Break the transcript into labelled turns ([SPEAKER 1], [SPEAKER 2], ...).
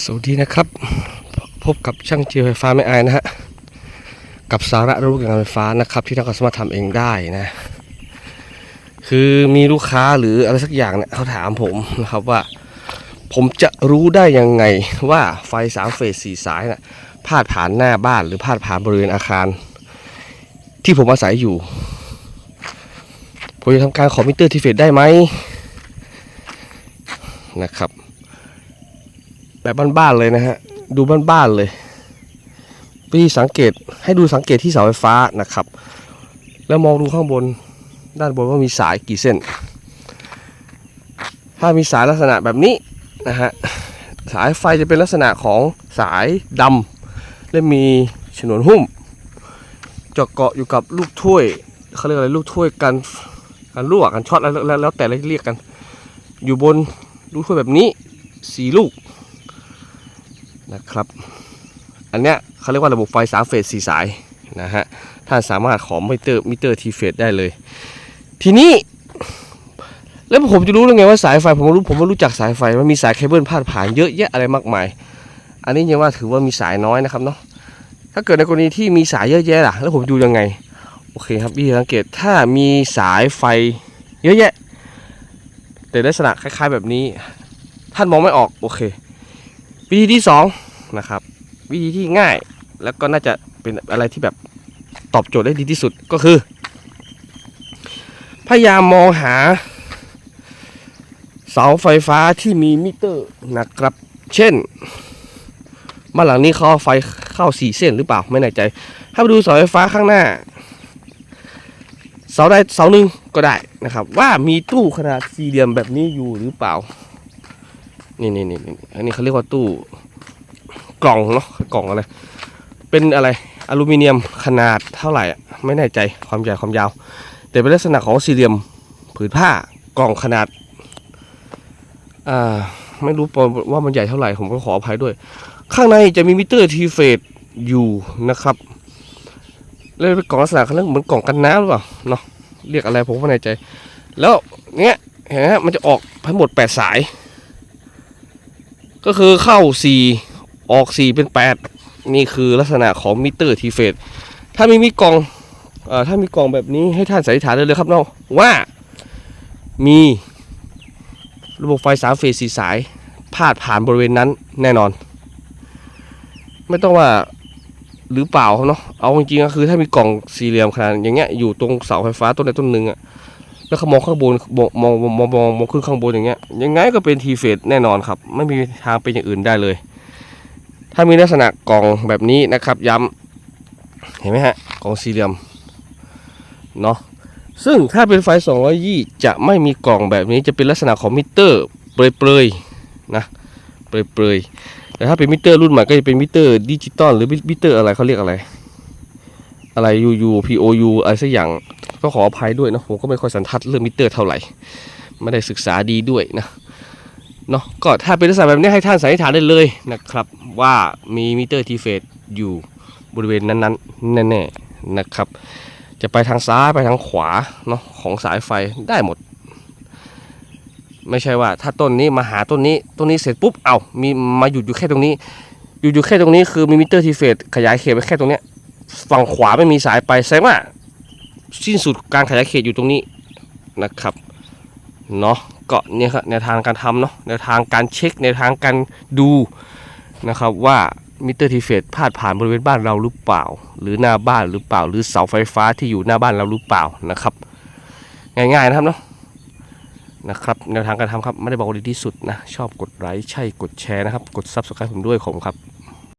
[SPEAKER 1] สวัสดีนะครับ พบกับช่างเจียวไฟฟ้าไม่อายนะฮะกับสาระรู้เกี่ยวกับไฟฟ้านะครับ ที่ท่านก็สามารถทำเองได้นะ คือมีลูกค้าหรืออะไรสักอย่างเนี่ยเขาถามผมนะครับว่า ผมจะรู้ได้ยังไงว่าไฟสามเฟสสี่สายน่ะพาดผ่านหน้าบ้านหรือพาดผ่านบริเวณอาคาร ที่ผมอาศัยอยู่ ผมจะทำการขอมิเตอร์ที่เฟสได้ไหมนะครับ แบบบ้านๆเลยนะฮะ ดูบ้านๆเลยวิธีสังเกตให้ดูสังเกตที่เสาไฟฟ้านะครับ แล้วมองดูข้างบนด้านบนว่ามีสายกี่เส้น ถ้ามีสายลักษณะแบบนี้นะฮะสายไฟจะเป็นลักษณะของสายดำและมีฉนวนหุ้มจาะเกาะอยู่กับลูกถ้วยเขาเรียกอะไรลูกถ้วยกันกันรั่วกันช็อตแล้วแล้วแล้วแต่เรียกกัน อยู่บนลูกถ้วยแบบนี้สี่ลูก นะครับ อันเนี้ยเขาเรียกว่าระบบไฟสามเฟสสี่สายนะฮะท่านสามารถขอมิเตอร์มิเตอร์ทีเฟสได้เลย ทีนี้แล้วผมจะรู้ได้ไงว่าสายไฟผมรู้ผมไม่รู้จักสายไฟมันมีสายเคเบิลพาดผ่านเยอะแยะอะไรมากมาย อันนี้ยังว่าถือว่ามีสายน้อยนะครับเนาะถ้าเกิดในกรณีที่มีสายเยอะแยะล่ะ แล้วผมดูยังไงโอเคครับวิธีสังเกตถ้ามีสายไฟเยอะแยะ แต่ลักษณะคล้าย ๆแบบนี้ ท่านมองไม่ออกโอเค วิธีที่สองนะครับวิธีที่ง่ายแล้วก็น่าจะเป็นอะไรที่แบบตอบโจทย์ได้ดีที่สุดก็คือ พยายามมองหา เสาไฟฟ้าที่มีมิเตอร์นะครับ เช่นบ้านหลังนี้เขาเอาไฟเข้าสี่เส้นหรือเปล่าไม่แน่ใจ ถ้าไปดูเสาไฟฟ้าข้างหน้า เสาใดเสาหนึ่งก็ได้นะครับ ว่ามีตู้ขนาดสี่เหลี่ยมแบบนี้อยู่หรือเปล่า นี่นี่นี่อันนี้เขาเรียกว่าตู้กล่องเนาะกล่องอะไร เป็นอะไรอลูมิเนียมขนาดเท่าไหร่อะไม่แน่ใจความใหญ่ความยาว แต่เป็นลักษณะของสี่เหลี่ยมผืนผ้ากล่องขนาดอ่าไม่รู้ว่ามันใหญ่เท่าไหร่ผมก็ขออภัยด้วย ข้างในจะมีมิเตอร์ทีเฟสอยู่นะครับแล้วเป็นกล่องลักษณะเขาเรียกเหมือนกล่องกันน้ำหรือเปล่าเนาะเรียกอะไรผมไม่แน่ใจ แล้วเนี้ยเห็นไหมมันจะออกทั้งหมด8สาย ก็คือเข้า 4 ออก 4 เป็น 8 นี่คือลักษณะของมิเตอร์ทีเฟสถ้ามีมีกล่องอถ้ามีกล่องแบบนี้ให้ท่านสันนิษฐานได้เลยครับเนาะว่ามีระบบไฟสามเฟสสีสายพาดผ่านบริเวณนั้นแน่นอน ไม่ต้องว่าหรือเปล่าครับเนาะเอาจริงๆก็คือถ้ามีกล่องสี่เหลี่ยมขนาดอย่างเงี้ยอยู่ตรงเสาไฟฟ้าต้นใดต้นหนึ่งอะ แล้วเขามองข้างบนมองมองมองมองมองขึ้นข้างบนอย่างเงี้ยยังไงก็เป็นทีเฟสแน่นอนครับ ไม่มีทางเป็นอย่างอื่นได้เลย ถ้ามีลักษณะกล่องแบบนี้นะครับ ย้ำเห็นไหมฮะกล่องสี่เหลี่ยมเนาะซึ่งถ้าเป็นไฟ220จะไม่มีกล่องแบบนี้จะเป็นลักษณะของมิเตอร์เปรยๆนะเปรยๆแต่ถ้าเป็นมิเตอร์รุ่นใหม่ก็จะเป็นมิเตอร์ดิจิตอลหรือมิเตอร์อะไรเขาเรียกอะไร อะไร UU POU อะไรสักอย่าง ก็ขออภัยด้วยนะผมก็ไม่ค่อยสันทัดเรื่องมิเตอร์เท่าไหร่ ไม่ได้ศึกษาดีด้วยนะเนาะก็ถ้าเป็นลักษณะแบบนี้ให้ท่านสันนิษฐานได้เลยนะครับ ว่ามีมิเตอร์ทีเฟสอยู่บริเวณนั้นๆแน่ๆนะครับ จะไปทางซ้ายไปทางขวาเนาะของสายไฟได้หมด ไม่ใช่ว่า ถ้าต้นนี้มาหาต้นนี้ต้นนี้เสร็จปุ๊บเอามีมาหยุดอยู่แค่ตรงนี้หยุดอยู่แค่ตรงนี้คือมีมิเตอร์ทีเฟสขยายเขตไปแค่ตรงเนี้ยฝั่งขวาไม่มีสายไปแสดงว่า สิ้นสุดการขยายเขตอยู่ตรงนี้นะครับเนาะก็เนี่ยครับแนวทางการทำเนาะแนวทางการเช็คแนวทางการดูนะครับว่ามิเตอร์ทีเฟสพาดผ่านบริเวณบ้านเราหรือเปล่า หรือหน้าบ้านหรือเปล่า หรือเสาไฟฟ้าที่อยู่หน้าบ้านเราหรือเปล่านะครับง่ายๆนะครับเนาะนะครับแนวทางการทำครับไม่ได้บอกว่าดีที่สุดนะชอบกดไลค์ใช่กดแชร์นะครับ กด Subscribe ผมด้วยผมครับ